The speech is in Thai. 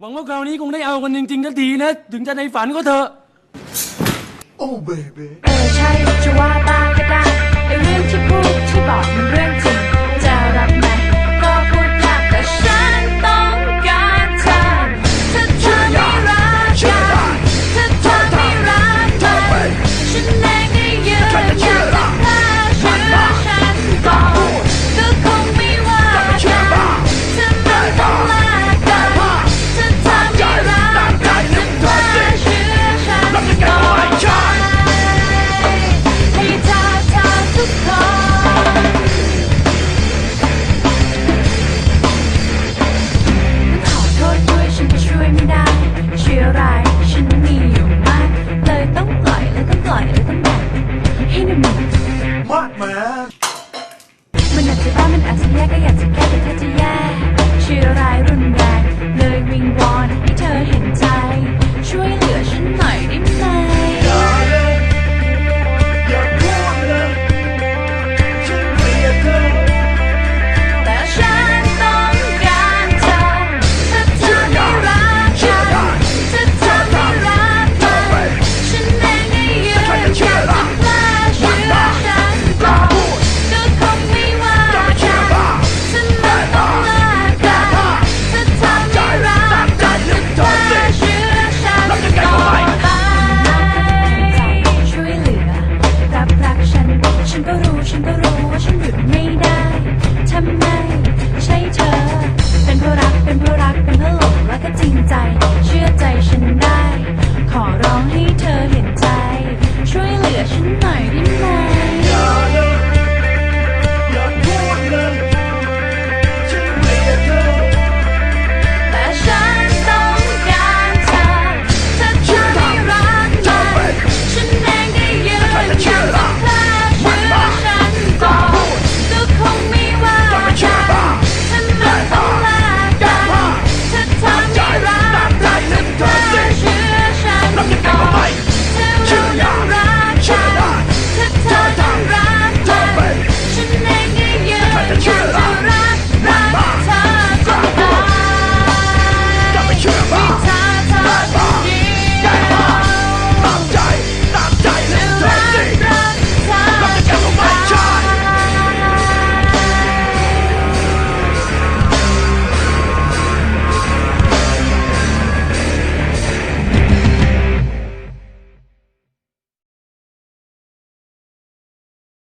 หวังว่าคราวนี้คงได้เอากันจริงๆสักทีนะ ถึงจะในฝันก็เถอะ โอ้เบบเออใช่จะว่าบ้าก็ได้ไอ้เรื่องที่พูดที่บอกมันเรื่องจริง man.